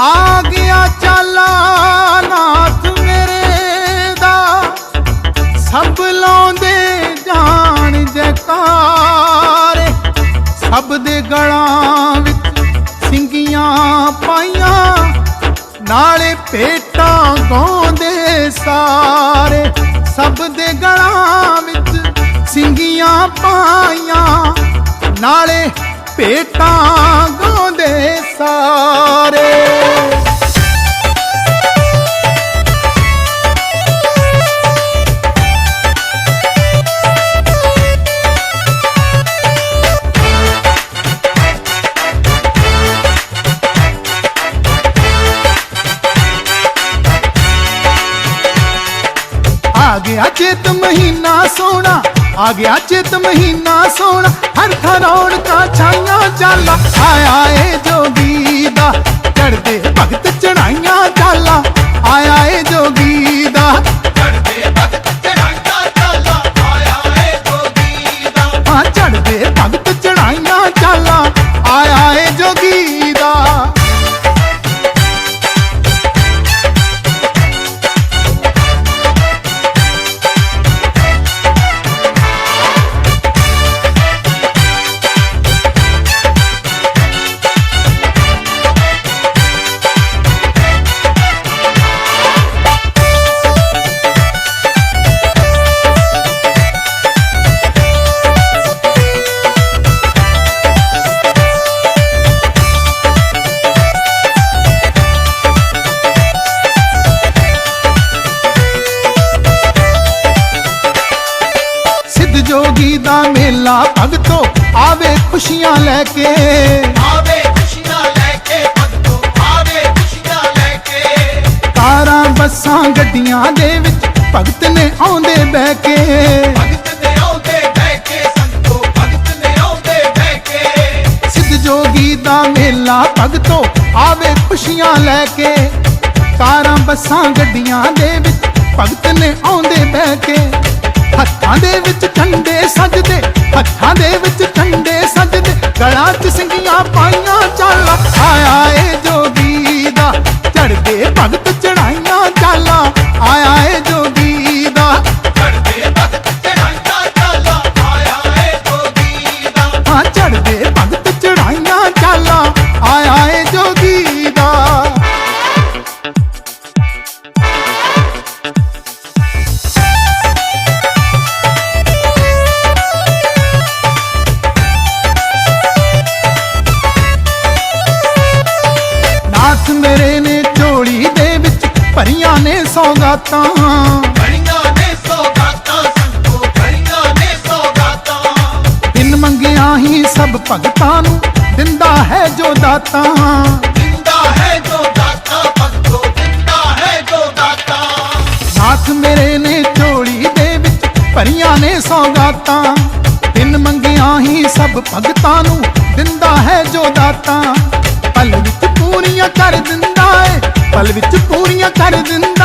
ਆ ਗਿਆ ਚਾਲਾ ਨਾਥ ਮੇਰੇ ਦਾ। ਸਭ ਲਾਉਂਦੇ ਜਾਣ ਜੈਕਾਰੇ ਸਭ ਦੇ ਗਲਾਂ ਵਿੱਚ ਸਿੰਗੀਆਂ ਪਾਈਆਂ। ਨਾਲੇ ਪੇਟਾਂ ਗਾਉਂਦੇ ਸਾਰੇ ਸਭ ਦੇ ਗਲਾਂ ਵਿੱਚ ਸਿੰਗੀਆਂ ਪਾਈਆਂ। ਨਾਲੇ ਪੇਟਾਂ ਗਾਉਂਦੇ ਸਾਰੇ ਆ ਗਿਆ ਚੇਤ ਮਹੀਨਾ ਸੋਹਣਾ, ਆ ਗਿਆ ਚੇਤ ਮਹੀਨਾ ਸੋਹਣਾ, ਹਰ ਥਾਂ ਰੌਣਕਾਂ ਛਾਈਆਂ ਚਾਲਾ ਆਇਆ ਏ ਮੇਲਾ ਭਗਤੋ ਆਵੇ ਖੁਸ਼ੀਆਂ ਲੈ ਕੇ। ਆਵੇ ਖੁਸ਼ੀਆਂ ਲੈ ਕੇ ਭਗਤੋ ਆਵੇ ਖੁਸ਼ੀਆਂ ਲੈ ਕੇ। ਕਾਰਾਂ ਬੱਸਾਂ ਗੱਡੀਆਂ ਦੇ ਵਿੱਚ ਭਗਤ ਨੇ ਆਉਂਦੇ ਬਹਿ ਕੇ। ਭਗਤ ਨੇ ਆਉਂਦੇ ਬਹਿ ਕੇ ਸੰਤੋ ਭਗਤ ਨੇ ਆਉਂਦੇ ਬਹਿ ਕੇ। ਸਿੱਧ ਜੋਗੀ ਦਾ ਮੇਲਾ ਭਗਤੋ ਆਵੇ ਖੁਸ਼ੀਆਂ ਲੈ ਕੇ। ਕਾਰਾਂ ਬੱਸਾਂ ਗੱਡੀਆਂ ਦੇ ਵਿੱਚ ਭਗਤ ਨੇ ਆਉਂਦੇ ਬਹਿ ਕੇ। ਹੱਥਾਂ ਦੇ ਵਿੱਚ ਠੰਡੇ ਸਜਦੇ ਹੱਥਾਂ ਨਾਥ ਮੇਰੇ ਨੇ ਝੋਲੀ ਦੇ ਵਿੱਚ ਭਰੀਆਂ ਨੇ ਸੌਗਾਤਾਂ ਬੜੀਆਂ ਨੇ ਸੌਗਾਤਾਂ ਸੰਤੋ ਬੜੀਆਂ ਨੇ ਸੌਗਾਤਾਂ ਬਿਨ ਮੰਗਿਆ ਹੀ ਸਭ ਭਗਤਾਂ ਨੂੰ ਦਿੰਦਾ ਹੈ ਜੋ ਦਾਤਾ। ਦਿੰਦਾ ਹੈ ਜੋ ਦਾਤਾ ਭਗਤੋ ਦਿੰਦਾ ਹੈ ਜੋ ਦਾਤਾ। ਨਾਥ ਮੇਰੇ ਨੇ ਝੋਲੀ ਦੇ ਵਿੱਚ ਭਰੀਆਂ ਨੇ ਸੌਗਾਤਾਂ ਬਿਨ ਮੰਗਿਆ ਹੀ ਸਭ ਭਗਤਾਂ ਨੂੰ ਦਿੰਦਾ ਹੈ ਜੋ ਦਾਤਾ। ਪੂਰੀਆਂ ਕਰ ਦਿੰਦਾ ਏ। ਪਲ ਵਿੱਚ ਪੂਰੀਆਂ ਕਰ ਦਿੰਦਾ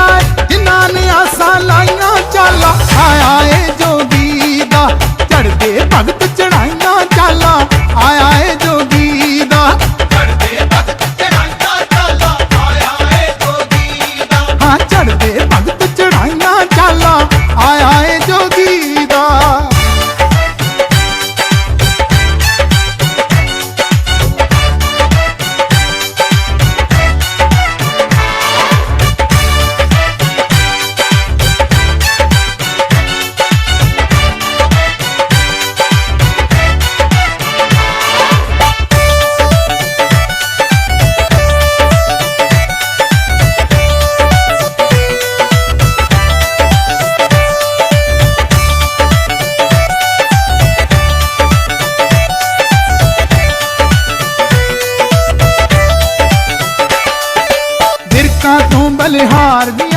ਬਿਰਕਾਂ ਤੋਂ ਬਲਿਹਾਰ ਦੀ